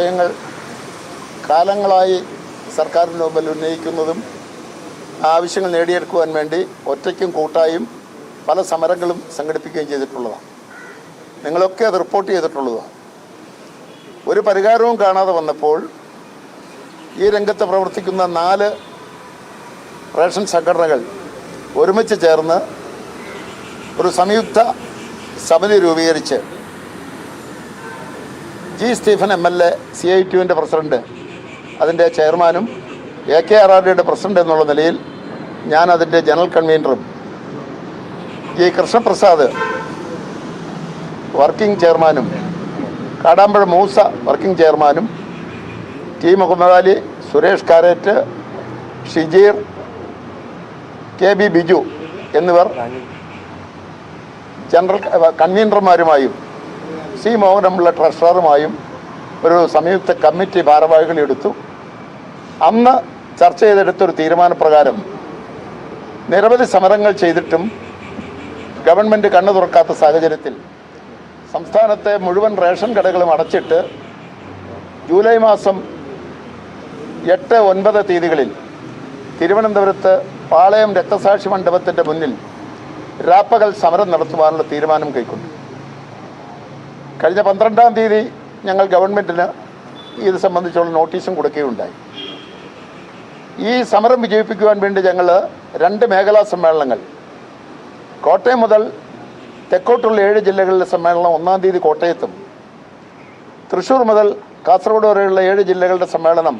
വിഷയങ്ങൾ കാലങ്ങളായി സർക്കാരിന് മുമ്പിൽ ഉന്നയിക്കുന്നതും ആവശ്യങ്ങൾ നേടിയെടുക്കുവാൻ വേണ്ടി ഒറ്റയ്ക്കും കൂട്ടായും പല സമരങ്ങളും സംഘടിപ്പിക്കുകയും ചെയ്തിട്ടുള്ളതാണ്. നിങ്ങളൊക്കെ അത് റിപ്പോർട്ട് ചെയ്തിട്ടുള്ളതാണ്. ഒരു പരിഹാരവും കാണാതെ വന്നപ്പോൾ ഈ രംഗത്ത് പ്രവർത്തിക്കുന്ന നാല് റേഷൻ സംഘടനകൾ ഒരുമിച്ച് ചേർന്ന് ഒരു സംയുക്ത സമിതി രൂപീകരിച്ച് G Stephen M L A C I ടിയുവിന്റെ president അതിന്റെ ചെയർമാനും എ കെ ആർ ആർ ഡിയുടെ പ്രസിഡന്റ് എന്നുള്ള നിലയിൽ ഞാൻ അതിന്റെ ജനറൽ കൺവീനറും ജി കൃഷ്ണപ്രസാദ് വർക്കിംഗ് ചെയർമാനും കാടാമ്പഴ മൂസ വർക്കിംഗ് ചെയർമാനും T Muhammad Ali Suresh Karet Shijeer K B Biju എന്നിവർ ജനറൽ കൺവീനർമാരുമായും സി മോഹനമുള്ള ട്രഷററുമായും ഒരു സംയുക്ത കമ്മിറ്റി ഭാരവാഹികൾ എടുത്തു. അന്ന് ചർച്ച ചെയ്തെടുത്തൊരു തീരുമാനപ്രകാരം നിരവധി സമരങ്ങൾ ചെയ്തിട്ടും ഗവൺമെന്റ് കണ്ണു തുറക്കാത്ത സാഹചര്യത്തിൽ സംസ്ഥാനത്തെ മുഴുവൻ റേഷൻ കടകളും അടച്ചിട്ട് ജൂലൈ മാസം എട്ട് ഒൻപത് തീയതികളിൽ തിരുവനന്തപുരത്ത് പാളയം രക്തസാക്ഷി മണ്ഡപത്തിന്റെ മുന്നിൽ രാപ്പകൽ സമരം നടത്തുവാനുള്ള തീരുമാനം കൈക്കൊണ്ടു. കഴിഞ്ഞ പന്ത്രണ്ടാം തീയതി ഞങ്ങൾ ഗവൺമെന്റിന് ഇത് സംബന്ധിച്ചുള്ള നോട്ടീസും കൊടുക്കുകയുണ്ടായി. ഈ സമരം വിജയിപ്പിക്കുവാൻ വേണ്ടി ഞങ്ങൾ രണ്ട് മേഖലാ സമ്മേളനങ്ങൾ കോട്ടയം മുതൽ തെക്കോട്ടുള്ള ഏഴ് ജില്ലകളിലെ സമ്മേളനം ഒന്നാം തീയതി കോട്ടയത്തും തൃശ്ശൂർ മുതൽ കാസർഗോഡ് വരെയുള്ള ഏഴ് ജില്ലകളുടെ സമ്മേളനം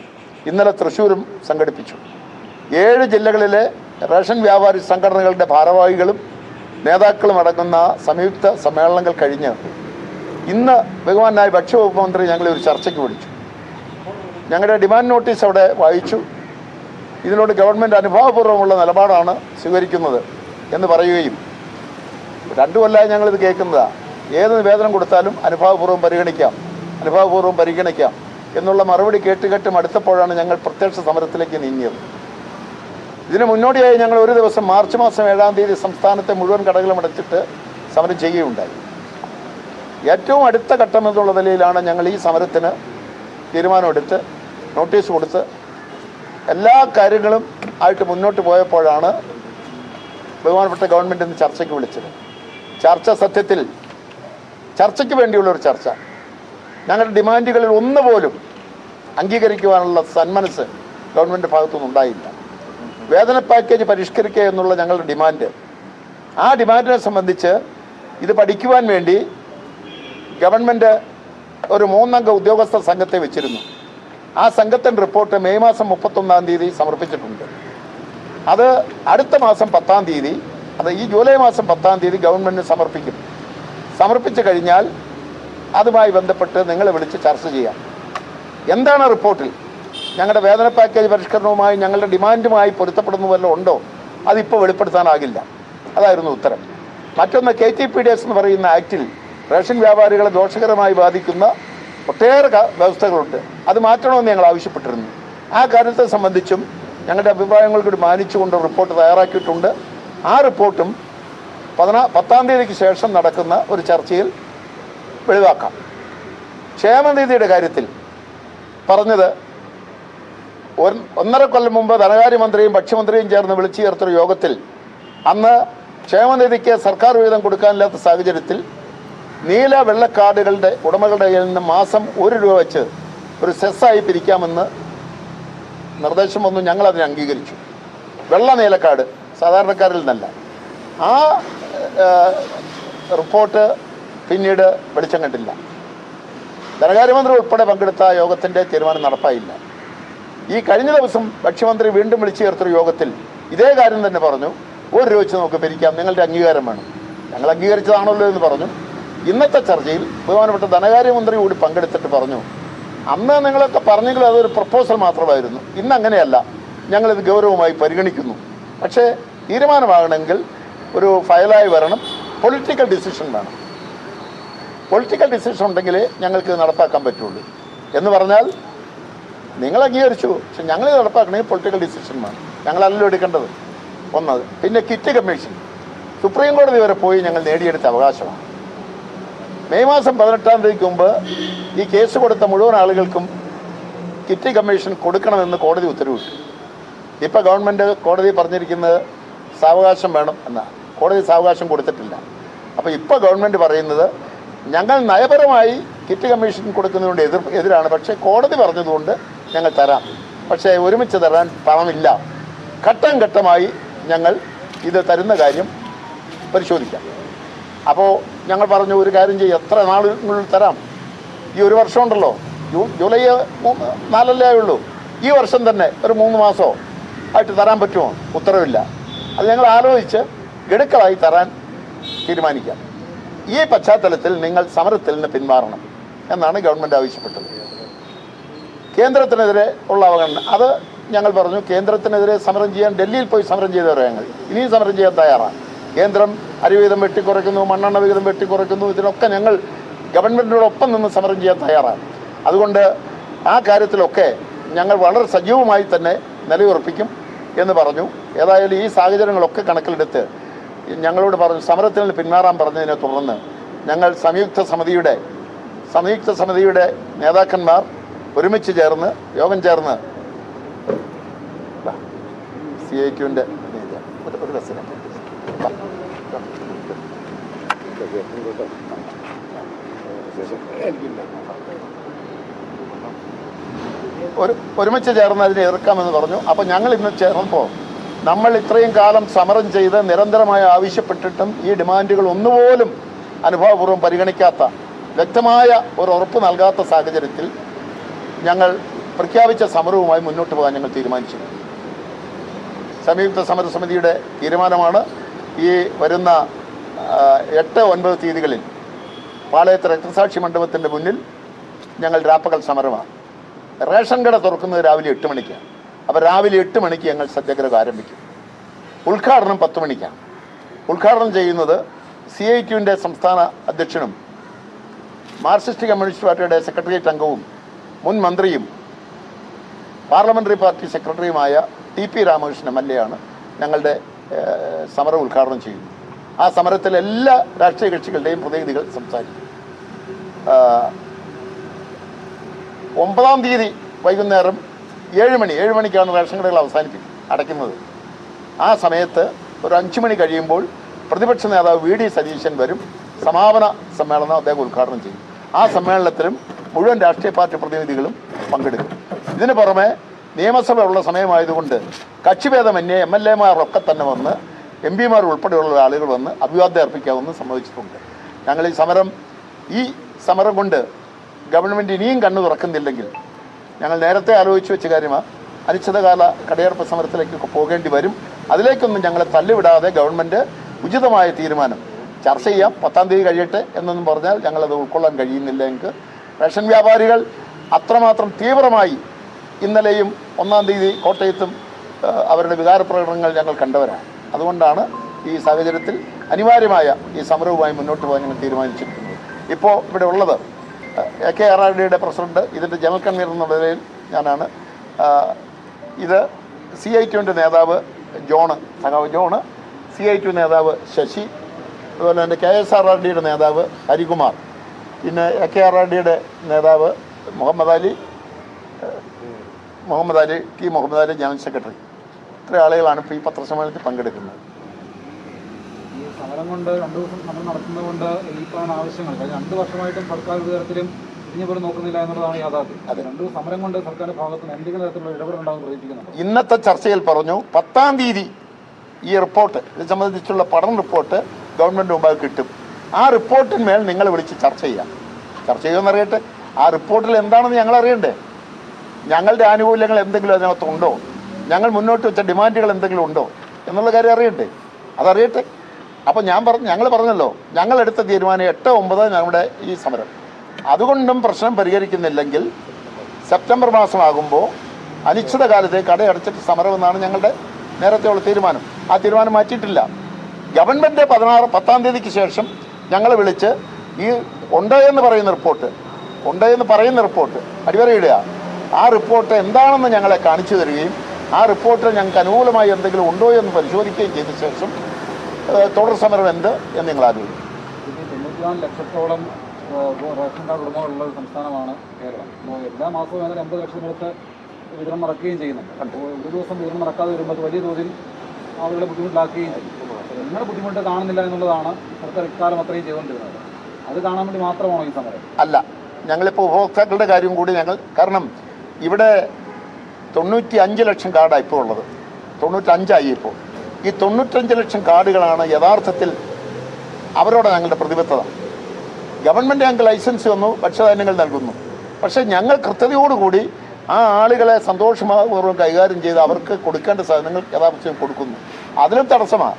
ഇന്നലെ തൃശ്ശൂരും സംഘടിപ്പിച്ചു. ഏഴ് ജില്ലകളിലെ റേഷൻ വ്യാപാരി സംഘടനകളുടെ ഭാരവാഹികളും നേതാക്കളും അടങ്ങുന്ന സംയുക്ത സമ്മേളനങ്ങൾ കഴിഞ്ഞ് ഇന്ന് ബഹുമാനായ ഭക്ഷ്യവകുപ്പ് മന്ത്രി ഞങ്ങളെ ഒരു ചർച്ചയ്ക്ക് വിളിച്ചു. ഞങ്ങളുടെ ഡിമാൻഡ് നോട്ടീസ് അവിടെ വായിച്ചു. ഇതിനോട് ഗവൺമെന്റ് അനുഭാവപൂർവമുള്ള നിലപാടാണ് സ്വീകരിക്കുന്നത് എന്ന് പറയുകയും രണ്ടു കൊല്ലമായി ഞങ്ങളിത് കേൾക്കുന്നതാണ് ഏത് നിവേദനം കൊടുത്താലും അനുഭാവപൂർവം പരിഗണിക്കാം അനുഭാവപൂർവം പരിഗണിക്കാം എന്നുള്ള മറുപടി കേട്ട് കേട്ടും അടുത്തപ്പോഴാണ് ഞങ്ങൾ പ്രത്യക്ഷ സമരത്തിലേക്ക് നീങ്ങിയത്. ഇതിന് മുന്നോടിയായി ഞങ്ങൾ ഒരു ദിവസം മാർച്ച് മാസം ഏഴാം തീയതി സംസ്ഥാനത്തെ മുഴുവൻ കടകളും അടച്ചിട്ട് സമരം ചെയ്യുകയുണ്ടായി. ഏറ്റവും അടുത്ത ഘട്ടം എന്നുള്ള നിലയിലാണ് ഞങ്ങൾ ഈ സമരത്തിന് തീരുമാനമെടുത്ത് നോട്ടീസ് കൊടുത്ത് എല്ലാ കാര്യങ്ങളും ആയിട്ട് മുന്നോട്ട് പോയപ്പോഴാണ് ബഹുമാനപ്പെട്ട ഗവൺമെന്റ് ഇന്ന് ചർച്ചയ്ക്ക് വിളിച്ചത്. ചർച്ച സത്യത്തിൽ ചർച്ചയ്ക്ക് വേണ്ടിയുള്ള ഒരു ചർച്ച. ഞങ്ങളുടെ ഡിമാൻഡുകളിൽ ഒന്നുപോലും അംഗീകരിക്കുവാനുള്ള സന്മനസ് ഗവൺമെന്റ് ഭാഗത്തുനിന്ന് ഉണ്ടായില്ല. വേതന പാക്കേജ് പരിഷ്കരിക്കുക എന്നുള്ള ഞങ്ങളുടെ ഡിമാൻഡ്. ആ ഡിമാൻഡിനെ സംബന്ധിച്ച് ഇത് പഠിക്കുവാൻ വേണ്ടി ഗവൺമെന്റ് ഒരു മൂന്നംഗ ഉദ്യോഗസ്ഥ സംഘത്തെ വെച്ചിരുന്നു. ആ സംഘത്തിന്റെ റിപ്പോർട്ട് മെയ് മാസം മുപ്പത്തൊന്നാം തീയതി സമർപ്പിച്ചിട്ടുണ്ട്. അത് അടുത്ത മാസം പത്താം തീയതി അത് ഈ ജൂലൈ മാസം പത്താം തീയതി ഗവൺമെന്റ് സമർപ്പിക്കും. സമർപ്പിച്ചു കഴിഞ്ഞാൽ അതുമായി ബന്ധപ്പെട്ട് നിങ്ങളെ വിളിച്ച് ചർച്ച ചെയ്യാം. എന്താണ് റിപ്പോർട്ടിൽ? ഞങ്ങളുടെ വേതന പാക്കേജ് പരിഷ്കരണവുമായി ഞങ്ങളുടെ ഡിമാൻഡുമായി പൊരുത്തപ്പെടുന്ന വല്ലതും ഉണ്ടോ? അതിപ്പോൾ വെളിപ്പെടുത്താനാകില്ല. അതായിരുന്നു ഉത്തരം. മറ്റൊന്ന് K T P D S എന്ന് പറയുന്ന ആക്റ്റിൽ റേഷൻ വ്യാപാരികളെ ദോഷകരമായി ബാധിക്കുന്ന ഒട്ടേറെ വ്യവസ്ഥകളുണ്ട്. അത് മാറ്റണമെന്ന് ഞങ്ങൾ ആവശ്യപ്പെട്ടിരുന്നു. ആ കാര്യത്തെ സംബന്ധിച്ചും ഞങ്ങളുടെ അഭിപ്രായങ്ങൾ കൂടി മാനിച്ചുകൊണ്ട് റിപ്പോർട്ട് തയ്യാറാക്കിയിട്ടുണ്ട്. ആ റിപ്പോർട്ടും പതിനാ പത്താം തീയതിക്ക് ശേഷം നടക്കുന്ന ഒരു ചർച്ചയിൽ വെളിവാക്കാം. ക്ഷേമനിധിയുടെ കാര്യത്തിൽ പറഞ്ഞത് ഒന്നര കൊല്ലം മുമ്പ് ധനകാര്യമന്ത്രിയും ഭക്ഷ്യമന്ത്രിയും ചേർന്ന് വിളിച്ചു ചേർത്തൊരു യോഗത്തിൽ അന്ന് ക്ഷേമനിധിക്ക് സർക്കാർ വിഹിതം കൊടുക്കാനില്ലാത്ത സാഹചര്യത്തിൽ നീല വെള്ള കാർഡുകളുടെ ഉടമകളുടെ കയ്യിൽ നിന്ന് മാസം ഒരു രൂപ വെച്ച് ഒരു സെസ്സായി പിരിക്കാമെന്ന് നിർദ്ദേശം വന്നു. ഞങ്ങൾ അതിനെ അംഗീകരിച്ചു. വെള്ള നീലക്കാർഡ് സാധാരണക്കാരിൽ നിന്നല്ല. ആ റിപ്പോർട്ട് പിന്നീട് വെളിച്ചം കണ്ടില്ല. ധനകാര്യമന്ത്രി ഉൾപ്പെടെ പങ്കെടുത്ത യോഗത്തിന്റെ തീരുമാനം നടപ്പായില്ല. ഈ കഴിഞ്ഞ ദിവസം ഭക്ഷ്യമന്ത്രി വീണ്ടും വിളിച്ചു ചേർത്തൊരു യോഗത്തിൽ ഇതേ കാര്യം തന്നെ പറഞ്ഞു. ഒരു രൂപ വെച്ച് നമുക്ക് പിരിക്കാം. നിങ്ങളുടെ അംഗീകാരം വേണം. ഞങ്ങൾ അംഗീകരിച്ചതാണല്ലോ എന്ന് പറഞ്ഞു. ഇന്നത്തെ ചർച്ചയിൽ ബഹുമാനപ്പെട്ട ധനകാര്യമന്ത്രി കൂടി പങ്കെടുത്തിട്ട് പറഞ്ഞു അന്ന് നിങ്ങളൊക്കെ പറഞ്ഞെങ്കിൽ അതൊരു പ്രപ്പോസൽ മാത്രമായിരുന്നു. ഇന്ന് അങ്ങനെയല്ല. ഞങ്ങളിത് ഗൗരവമായി പരിഗണിക്കുന്നു. പക്ഷേ തീരുമാനമാകണമെങ്കിൽ ഒരു ഫയലായി വരണം പൊളിറ്റിക്കൽ ഡിസിഷൻ വേണം. പൊളിറ്റിക്കൽ ഡിസിഷൻ ഉണ്ടെങ്കിലേ ഞങ്ങൾക്ക് നടപ്പാക്കാൻ പറ്റുള്ളൂ. എന്ന് പറഞ്ഞാൽ നിങ്ങൾ അംഗീകരിച്ചു. പക്ഷെ ഞങ്ങൾ നടപ്പാക്കണമെങ്കിൽ പൊളിറ്റിക്കൽ ഡിസിഷൻ വേണം. ഞങ്ങളല്ലല്ലോ എടുക്കേണ്ടത്. ഒന്നത് പിന്നെ കിറ്റ് കമ്മീഷൻ സുപ്രീം കോടതി വരെ പോയി ഞങ്ങൾ നേടിയെടുത്ത അവകാശമാണ്. മെയ് മാസം പതിനെട്ടാം തീയതിക്ക് മുമ്പ് ഈ കേസ് കൊടുത്ത മുഴുവൻ ആളുകൾക്കും കിറ്റ് കമ്മീഷൻ കൊടുക്കണമെന്ന് കോടതി ഉത്തരവിട്ടു. ഇപ്പോൾ ഗവൺമെന്റ് കോടതി പറഞ്ഞിരിക്കുന്നത് സാവകാശം വേണം എന്നാണ് കോടതി സാവകാശം കൊടുത്തിട്ടില്ല. അപ്പോൾ ഇപ്പോൾ ഗവൺമെന്റ് പറയുന്നത് ഞങ്ങൾ നയപരമായി കിറ്റ് കമ്മീഷൻ കൊടുക്കുന്നതുകൊണ്ട് എതിർ എതിരാണ്. പക്ഷേ കോടതി പറഞ്ഞതുകൊണ്ട് ഞങ്ങൾ തരാം. പക്ഷേ ഒരുമിച്ച് തരാൻ പണമില്ല ഘട്ടം ഘട്ടമായി ഞങ്ങൾ ഇത് തരുന്ന കാര്യം പരിശോധിക്കാം. അപ്പോൾ ഞങ്ങൾ പറഞ്ഞു ഒരു കാര്യം ചെയ്യും എത്ര നാളുകളിൽ തരാം? ഈ ഒരു വർഷം ഉണ്ടല്ലോ. ജൂ ജൂലൈ നാലല്ലേ ആയുള്ളൂ. ഈ വർഷം തന്നെ ഒരു മൂന്ന് മാസമോ ആയിട്ട് തരാൻ പറ്റുമോ? ഉത്തരവില്ല. അത് ഞങ്ങൾ ആലോചിച്ച് ഗഡുക്കളായി തരാൻ തീരുമാനിക്കാം. ഈ പശ്ചാത്തലത്തിൽ നിങ്ങൾ സമരത്തിൽ നിന്ന് പിന്മാറണം എന്നാണ് ഗവൺമെന്റ് ആവശ്യപ്പെട്ടത്. കേന്ദ്രത്തിനെതിരെ ഉള്ള അവഗണന അത് ഞങ്ങൾ പറഞ്ഞു കേന്ദ്രത്തിനെതിരെ സമരം ചെയ്യാൻ ഡൽഹിയിൽ പോയി സമരം ചെയ്തവരെ ഞങ്ങൾ. ഇനിയും സമരം ചെയ്യാൻ തയ്യാറാണ്. കേന്ദ്രം അരിവിഹിതം വെട്ടിക്കുറയ്ക്കുന്നു മണ്ണെണ്ണ വിഹിതം വെട്ടിക്കുറയ്ക്കുന്നു ഇതിനൊക്കെ ഞങ്ങൾ ഗവൺമെന്റിനോടൊപ്പം നിന്ന് സമരം ചെയ്യാൻ തയ്യാറാണ്. അതുകൊണ്ട് ആ കാര്യത്തിലൊക്കെ ഞങ്ങൾ വളരെ സജീവമായി തന്നെ നിലയുറപ്പിക്കും എന്ന് പറഞ്ഞു. ഏതായാലും ഈ സാഹചര്യങ്ങളൊക്കെ കണക്കിലെടുത്ത് ഞങ്ങളോട് പറഞ്ഞു സമരത്തിൽ നിന്ന് പിന്മാറാൻ പറഞ്ഞതിനെ തുടർന്ന് ഞങ്ങൾ സംയുക്ത സമിതിയുടെ സംയുക്ത സമിതിയുടെ നേതാക്കന്മാർ ഒരുമിച്ച് ചേർന്ന് യോഗം ചേർന്ന് സി ഐ ക്യുവിന്റെ ഒരു ബസ്സിനെ ഒരു ഒരുമിച്ച് ചേർന്ന് അതിനെ എതിർക്കാമെന്ന് പറഞ്ഞു. അപ്പോൾ ഞങ്ങൾ ഇന്ന് ചേർന്നപ്പോൾ നമ്മൾ ഇത്രയും കാലം സമരം ചെയ്ത് നിരന്തരമായി ആവശ്യപ്പെട്ടിട്ടും ഈ ഡിമാൻഡുകൾ ഒന്നുപോലും അനുഭവപൂർവം പരിഗണിക്കാത്ത വ്യക്തമായ ഒരു ഉറപ്പ് നൽകാത്ത സാഹചര്യത്തിൽ ഞങ്ങൾ പ്രഖ്യാപിച്ച സമരവുമായി മുന്നോട്ട് പോകാൻ ഞങ്ങൾ തീരുമാനിച്ചു. സംയുക്ത സമരസമിതിയുടെ തീരുമാനമാണ്. ഈ വരുന്ന എട്ട് ഒൻപത് തീയതികളിൽ പാളയത്ത് രക്തസാക്ഷി മണ്ഡപത്തിന്റെ മുന്നിൽ ഞങ്ങൾ രാപ്പകൽ സമരമാണ്. റേഷൻ കട തുറക്കുന്നത് രാവിലെ എട്ട് മണിക്കാണ്. അപ്പോൾ രാവിലെ എട്ട് മണിക്ക് ഞങ്ങൾ സത്യാഗ്രഹം ആരംഭിക്കും. ഉദ്ഘാടനം പത്ത് മണിക്കാണ്. ഉദ്ഘാടനം ചെയ്യുന്നത് സി ഐ ടിയുവിന്റെ സംസ്ഥാന അധ്യക്ഷനും മാർക്സിസ്റ്റ് കമ്മ്യൂണിസ്റ്റ് പാർട്ടിയുടെ സെക്രട്ടേറിയറ്റ് അംഗവും മുൻ മന്ത്രിയും പാർലമെന്ററി പാർട്ടി സെക്രട്ടറിയുമായ T P Ramakrishnan M L A ആണ് ഞങ്ങളുടെ സമരം ഉദ്ഘാടനം ചെയ്യുന്നു. ആ സമരത്തിൽ എല്ലാ രാഷ്ട്രീയ കക്ഷികളുടെയും പ്രതിനിധികൾ സംസാരിക്കും. ഒമ്പതാം തീയതി വൈകുന്നേരം ഏഴ് മണി ഏഴ് മണിക്കാണ് റേഷൻ കടകൾ അവസാനിപ്പിക്കും അടയ്ക്കുന്നത്. ആ സമയത്ത് ഒരു അഞ്ച് മണി കഴിയുമ്പോൾ പ്രതിപക്ഷ നേതാവ് വി ഡി സതീശൻ വരും സമാപന സമ്മേളനം അദ്ദേഹം ഉദ്ഘാടനം ചെയ്യും. ആ സമ്മേളനത്തിലും മുഴുവൻ രാഷ്ട്രീയ പാർട്ടി പ്രതിനിധികളും പങ്കെടുക്കും. ഇതിന് പുറമെ നിയമസഭ ഉള്ള സമയമായതുകൊണ്ട് കക്ഷിഭേദമന്യേ എം എൽ എമാരൊക്കെ തന്നെ വന്ന് എം പിമാർ ഉൾപ്പെടെയുള്ള ആളുകൾ വന്ന് അഭിവാദ്യം അർപ്പിക്കാമെന്ന് സമ്മതിച്ചിട്ടുണ്ട്. ഞങ്ങൾ ഈ സമരം ഈ സമരം കൊണ്ട് ഗവൺമെന്റ് ഇനിയും കണ്ണു തുറക്കുന്നില്ലെങ്കിൽ ഞങ്ങൾ നേരത്തെ ആലോചിച്ച് വെച്ച കാര്യമാണ് അനിശ്ചിതകാല കടയർപ്പ് സമരത്തിലേക്കൊക്കെ പോകേണ്ടി വരും. അതിലേക്കൊന്നും ഞങ്ങളെ തള്ളിവിടാതെ ഗവൺമെന്റ് ഉചിതമായ തീരുമാനം ചർച്ച ചെയ്യാം. പത്താം തീയതി കഴിയട്ടെ എന്നൊന്നും പറഞ്ഞാൽ ഞങ്ങളത് ഉൾക്കൊള്ളാൻ കഴിയുന്നില്ല ഞങ്ങൾക്ക് റേഷൻ വ്യാപാരികൾ അത്രമാത്രം തീവ്രമായി ഇന്നലെയും ഒന്നാം തീയതി കോട്ടയത്തും അവരുടെ വികാര പ്രകടനങ്ങൾ ഞങ്ങൾ കണ്ടവരാണ്. അതുകൊണ്ടാണ് ഈ സാഹചര്യത്തിൽ അനിവാര്യമായ ഈ സമരവുമായി മുന്നോട്ട് പോകാൻ ഞങ്ങൾ തീരുമാനിച്ചിരിക്കുന്നത്. ഇപ്പോൾ ഇവിടെ ഉള്ളത് എ കെ ആർ ആർ ഡിയുടെ പ്രസിഡന്റ് ഇതിന്റെ ജനറൽ കൺവീനർ എന്നുള്ള നിലയിൽ ഞാനാണ്. ഇത് സി ഐ ടുവിന്റെ നേതാവ് ജോണ് സഖാവ് ജോണ് സി ഐ ടു നേതാവ് ശശി അതുപോലെ തന്നെ കെ എസ് ആർ ആർ ഡിയുടെ നേതാവ് ഹരികുമാർ പിന്നെ എ കെ ആർ ആർ ഡിയുടെ നേതാവ് Muhammad Ali Muhammad Ali T Muhammad Ali general secretary. ഇത്ര ആളുകളാണ് ഇപ്പോൾ ഈ പത്രസമ്മേളനത്തിൽ പങ്കെടുക്കുന്നത്. സമരം കൊണ്ട് രണ്ടു ദിവസം സമരം നടത്തുന്നതുകൊണ്ട് ഈ പറയുന്ന ആവശ്യങ്ങൾ. രണ്ട് വർഷമായിട്ടും സർക്കാർ ഒരു തരത്തിലും ഇനിപ്പോലും നോക്കുന്നില്ല എന്നുള്ളതാണ് യാഥാർത്ഥ്യം. രണ്ടു സമരം കൊണ്ട് സർക്കാരിന്റെ ഭാഗത്ത് നിന്ന് എന്തെങ്കിലും തരത്തിലുള്ള ഇടപെടലുണ്ടാകും പ്രതീക്ഷിക്കുന്നുണ്ട്? ഇന്നത്തെ ചർച്ചയിൽ പറഞ്ഞു പത്താം തീയതി ഈ റിപ്പോർട്ട് ഇത് സംബന്ധിച്ചുള്ള പഠന റിപ്പോർട്ട് ഗവൺമെന്റ് മുമ്പാകെ കിട്ടും. ആ റിപ്പോർട്ടിന്മേൽ നിങ്ങൾ വിളിച്ച് ചർച്ച ചെയ്യാം. ചർച്ച ചെയ്യുമെന്നറിയട്ടെ. ആ റിപ്പോർട്ടിൽ എന്താണെന്ന് ഞങ്ങൾ അറിയണ്ടേ? ഞങ്ങളുടെ ആനുകൂല്യങ്ങൾ എന്തെങ്കിലും അതിനകത്തുണ്ടോ ഞങ്ങൾ മുന്നോട്ട് വെച്ച ഡിമാൻഡുകൾ എന്തെങ്കിലും ഉണ്ടോ? എന്നുള്ള കാര്യം അറിയട്ടെ അതറിയട്ടെ. അപ്പോൾ ഞാൻ പറഞ്ഞു ഞങ്ങൾ പറഞ്ഞല്ലോ ഞങ്ങളെടുത്ത തീരുമാനം എട്ട് ഒമ്പത് ഞങ്ങളുടെ ഈ സമരം. അതുകൊണ്ടും പ്രശ്നം പരിഹരിക്കുന്നില്ലെങ്കിൽ സെപ്റ്റംബർ മാസമാകുമ്പോൾ അനിശ്ചിതകാലത്തെ കടയടച്ചിട്ട് സമരമെന്നാണ് ഞങ്ങളുടെ നേരത്തെയുള്ള തീരുമാനം. ആ തീരുമാനം മാറ്റിയിട്ടില്ല. ഗവൺമെന്റ് പതിനാറ് പത്താം തീയതിക്ക് ശേഷം ഞങ്ങളെ വിളിച്ച് ഈ ഉണ്ട് എന്ന് പറയുന്ന റിപ്പോർട്ട് ഉണ്ട് എന്ന് പറയുന്ന റിപ്പോർട്ട് അടിവരയിടുക. ആ റിപ്പോർട്ട് എന്താണെന്ന് ഞങ്ങളെ കാണിച്ചു തരികയും ആ റിപ്പോർട്ട് ഞങ്ങൾക്ക് അനുകൂലമായി എന്തെങ്കിലും ഉണ്ടോ എന്ന് പരിശോധിക്കുകയും ചെയ്ത ശേഷം തുടർ സമരം എന്ത് എന്ന് നിങ്ങൾ ആലോചിക്കും. ലക്ഷത്തോളം റേഷൻ കാർഡ് ഉടമകളുള്ള ഒരു സംസ്ഥാനമാണ് കേരളം. അപ്പോൾ എല്ലാ മാസവും ഏതാണ്ട് എൺപത് ലക്ഷത്തിനടുത്ത് വിതരണം നടക്കുകയും ചെയ്യുന്നുണ്ട്. അപ്പോൾ ഒരു ദിവസം വിതരണം നടക്കാതെ വരുമ്പോൾ വലിയ തോതിൽ ആളുകളെ ബുദ്ധിമുട്ടിലാക്കുകയും ചെയ്യും. നിങ്ങളുടെ ബുദ്ധിമുട്ട് കാണുന്നില്ല എന്നുള്ളതാണ് സർക്കാർ ഇക്കാലം അത്രയും ചെയ്തുകൊണ്ടിരുന്നത്. അത് കാണാൻ വേണ്ടി മാത്രമാണോ ഈ സമരം? അല്ല ഞങ്ങളിപ്പോൾ ഉപഭോക്താക്കളുടെ കാര്യം കൂടി ഞങ്ങൾ കാരണം ഇവിടെ തൊണ്ണൂറ്റി അഞ്ച് ലക്ഷം കാർഡാണ് ഇപ്പോൾ ഉള്ളത്. തൊണ്ണൂറ്റഞ്ചായി ഇപ്പോൾ ഈ തൊണ്ണൂറ്റഞ്ച് ലക്ഷം കാർഡുകളാണ് യഥാർത്ഥത്തിൽ അവരോട് ഞങ്ങളുടെ പ്രതിബദ്ധത. ഗവൺമെന്റ് ഞങ്ങൾക്ക് ലൈസൻസ് തന്നു ഭക്ഷ്യധാന്യങ്ങൾ നൽകുന്നു. പക്ഷേ ഞങ്ങൾ കൃത്യതയോടുകൂടി ആ ആളുകളെ സന്തോഷപൂർവം കൈകാര്യം ചെയ്ത് അവർക്ക് കൊടുക്കേണ്ട സാധനങ്ങൾ യഥാർത്ഥം കൊടുക്കുന്നു. അതിനും തടസ്സമാണ്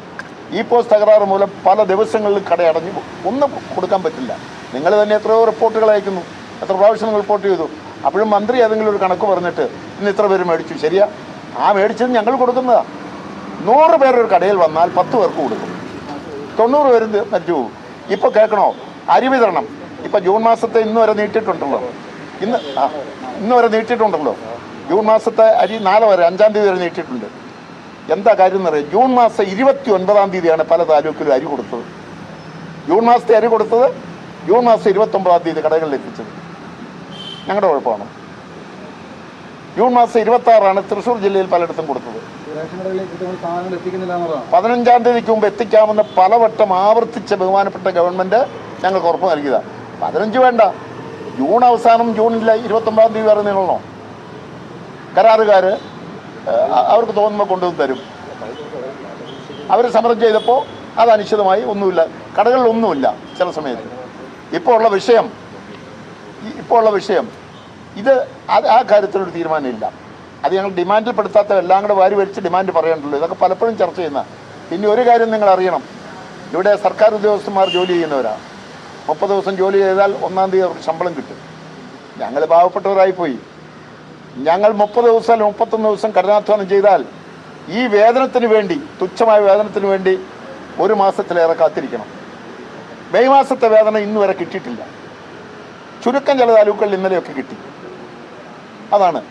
ഈ പോസ്റ്റ് തകരാറ് മൂലം പല ദിവസങ്ങളിൽ കടയടഞ്ഞു ഒന്നും കൊടുക്കാൻ പറ്റില്ല. നിങ്ങൾ തന്നെ എത്രയോ റിപ്പോർട്ടുകൾ അയക്കുന്നു. എത്ര പ്രാവശ്യം നിങ്ങൾ റിപ്പോർട്ട് ചെയ്തു. അപ്പോഴും മന്ത്രി ഏതെങ്കിലും ഒരു കണക്ക് പറഞ്ഞിട്ട് ഇന്ന് ഇത്ര പേര് മേടിച്ചു. ശരിയാ? ആ മേടിച്ചത് ഞങ്ങൾ കൊടുക്കുന്നതാണ് നൂറ് പേരൊരു കടയിൽ വന്നാൽ പത്ത് പേർക്ക് കൊടുക്കും. തൊണ്ണൂറ് പേര് മറ്റു ഇപ്പൊ കേൾക്കണോ? അരി വിതരണം. ഇപ്പൊ ജൂൺ മാസത്തെ ഇന്ന് വരെ നീട്ടിയിട്ടുണ്ടല്ലോ. ഇന്ന് ആ ഇന്ന് വരെ നീട്ടിയിട്ടുണ്ടല്ലോ. ജൂൺ മാസത്തെ അരി നാളെ വരെ അഞ്ചാം തീയതി വരെ നീട്ടിയിട്ടുണ്ട്. എന്താ കാര്യം എന്നറിയാം ജൂൺ മാസം ഇരുപത്തി ഒൻപതാം തീയതിയാണ് പല താലൂക്കിലും അരി കൊടുത്തത്. ജൂൺ മാസത്തെ അരി കൊടുത്തത് ജൂൺ മാസം ഇരുപത്തി ഒമ്പതാം തീയതി കടകളിൽ എത്തിച്ചത്. ഞങ്ങളുടെ കുഴപ്പമാണ്. ജൂൺ മാസം ഇരുപത്തി ആറാണ് തൃശ്ശൂർ ജില്ലയിൽ പലയിടത്തും കൊടുത്തത്. പതിനഞ്ചാം തീയതിക്ക് മുമ്പ് എത്തിക്കാമെന്ന് പലവട്ടം ആവർത്തിച്ച ബഹുമാനപ്പെട്ട ഗവൺമെന്റ് ഞങ്ങൾക്ക് ഉറപ്പ് നൽകിയതാണ്. പതിനഞ്ച് വേണ്ട. ജൂൺ അവസാനം ജൂണിലെ ഇരുപത്തൊമ്പതാം തീയതി വരെ നീളണോ? കരാറുകാർ അവർക്ക് തോന്നുമ്പോൾ കൊണ്ടുവന്ന് തരും. അവർ സമരം ചെയ്തപ്പോൾ അത് അനിശ്ചിതമായി ഒന്നുമില്ല. കടകളിലൊന്നുമില്ല ചില സമയത്ത്. ഇപ്പോൾ ഉള്ള വിഷയം ഇപ്പോൾ ഉള്ള വിഷയം ഇത് അത് ആ കാര്യത്തിലൊരു തീരുമാനമില്ല. അത് ഞങ്ങൾ ഡിമാൻഡിൽ പെടുത്താത്ത എല്ലാം കൂടെ വാരി വരിച്ച് ഡിമാൻഡ് പറയേണ്ടല്ലോ ഇതൊക്കെ പലപ്പോഴും ചർച്ച ചെയ്യുന്ന പിന്നെ ഒരു കാര്യം നിങ്ങൾ അറിയണം. ഇവിടെ സർക്കാർ ഉദ്യോഗസ്ഥന്മാർ ജോലി ചെയ്യുന്നവരാണ് മുപ്പത് ദിവസം ജോലി ചെയ്താൽ ഒന്നാം തീയതി അവർക്ക് ശമ്പളം കിട്ടും. ഞങ്ങൾ പാവപ്പെട്ടവരായി പോയി ഞങ്ങൾ മുപ്പത് ദിവസം അല്ലെങ്കിൽ മുപ്പത്തൊന്ന് ദിവസം കഠിനാധ്വാനം ചെയ്താൽ ഈ വേതനത്തിന് വേണ്ടി തുച്ഛമായ വേതനത്തിന് വേണ്ടി ഒരു മാസത്തിലേറെ കാത്തിരിക്കണം. മെയ് മാസത്തെ വേതനം ഇന്നുവരെ കിട്ടിയിട്ടില്ല. ചുരുക്കം ചില താലൂക്കുകളിൽ ഇന്നലെയൊക്കെ കിട്ടി. അതാണ്.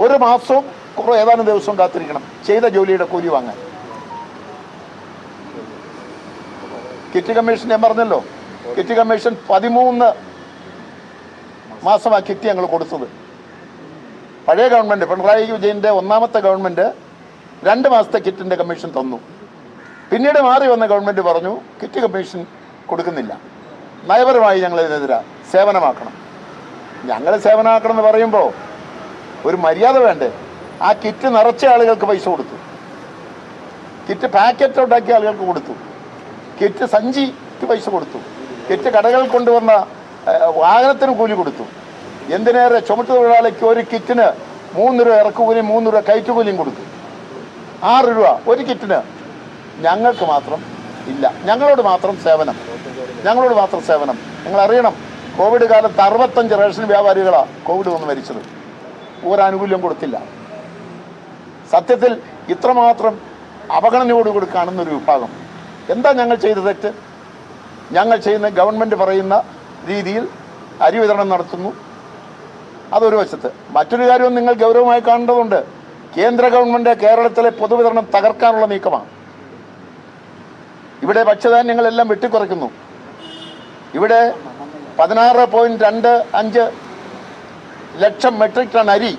ഒരു മാസവും കുറേ ഏതാനും ദിവസവും കാത്തിരിക്കണം. ചെയ്ത ജോലിയുടെ കൂലി വാങ്ങാൻ. കിറ്റ് കമ്മീഷൻ ഞാൻ പറഞ്ഞല്ലോ. കിറ്റ് കമ്മീഷൻ പതിമൂന്ന് മാസമാണ് കിറ്റ് ഞങ്ങൾ കൊടുത്തത്. പഴയ ഗവൺമെന്റ് പിണറായി വിജയന്റെ ഒന്നാമത്തെ ഗവൺമെന്റ് രണ്ട് മാസത്തെ കിറ്റിന്റെ കമ്മീഷൻ തന്നു. പിന്നീട് മാറി വന്ന ഗവൺമെന്റ് പറഞ്ഞു കിറ്റ് കമ്മീഷൻ കൊടുക്കുന്നില്ല. നയപരമായി ഞങ്ങൾ സേവനമാക്കണം. ഞങ്ങൾ സേവനമാക്കണം എന്ന് പറയുമ്പോൾ ഒരു മര്യാദ വേണ്ടേ? ആ കിറ്റ് നിറച്ച ആളുകൾക്ക് പൈസ കൊടുത്തു. കിറ്റ് പാക്കറ്റ് ഉണ്ടാക്കിയ ആളുകൾക്ക് കൊടുത്തു. കിറ്റ് സഞ്ചിക്ക് പൈസ കൊടുത്തു. കിറ്റ് കടകൾ കൊണ്ടുവന്ന വാഹനത്തിന് കൂലി കൊടുത്തു. എന്തിനേറെ ചുമട്ട് തൊഴിലാളിക്ക് ഒരു കിറ്റിന് മൂന്ന് രൂപ ഇറക്കുകൂലിയും മൂന്ന് രൂപ കയറ്റുകൂലിയും കൊടുത്തു. ആറ് രൂപ ഒരു കിറ്റിന് ഞങ്ങൾക്ക് മാത്രം ഇല്ല. ഞങ്ങളോട് മാത്രം സേവനം. ഞങ്ങളോട് മാത്രം സേവനം. നിങ്ങൾ അറിയണം കോവിഡ് കാലത്ത് അറുപത്തഞ്ച് റേഷൻ വ്യാപാരികളാണ് കോവിഡ് വന്ന് മരിച്ചത്. ഒരാനുകൂല്യം കൊടുത്തില്ല. സത്യത്തിൽ ഇത്രമാത്രം അവഗണനയോടുകൂടി കാണുന്ന ഒരു വിഭാഗം. എന്താ ഞങ്ങൾ ചെയ്ത തെറ്റ്? ഞങ്ങൾ ചെയ്യുന്ന ഗവൺമെന്റ് പറയുന്ന രീതിയിൽ അരി വിതരണം നടത്തുന്നു. അതൊരു വശത്ത്. മറ്റൊരു കാര്യം നിങ്ങൾ ഗൗരവമായി കാണേണ്ടതുണ്ട്. കേന്ദ്ര ഗവൺമെന്റ് കേരളത്തിലെ പൊതുവിതരണം തകർക്കാനുള്ള നീക്കമാണ്. ഇവിടെ ഭക്ഷ്യധാന്യങ്ങളെല്ലാം വെട്ടിക്കുറയ്ക്കുന്നു. ഇവിടെ പതിനാറ് പോയിന്റ് രണ്ട് അഞ്ച് ലക്ഷം മെട്രിക് ടൺ അരി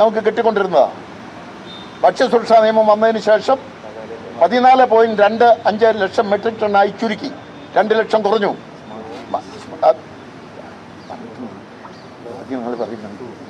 നമുക്ക് കിട്ടിക്കൊണ്ടിരുന്നതാണ് ഭക്ഷ്യസുരക്ഷാ നിയമം വന്നതിന് ശേഷം പതിനാല് പോയിന്റ് രണ്ട് അഞ്ച് ലക്ഷം മെട്രിക് ടൺ ആയി ചുരുക്കി. രണ്ട് ലക്ഷം കുറഞ്ഞു. പറയുന്നുണ്ട്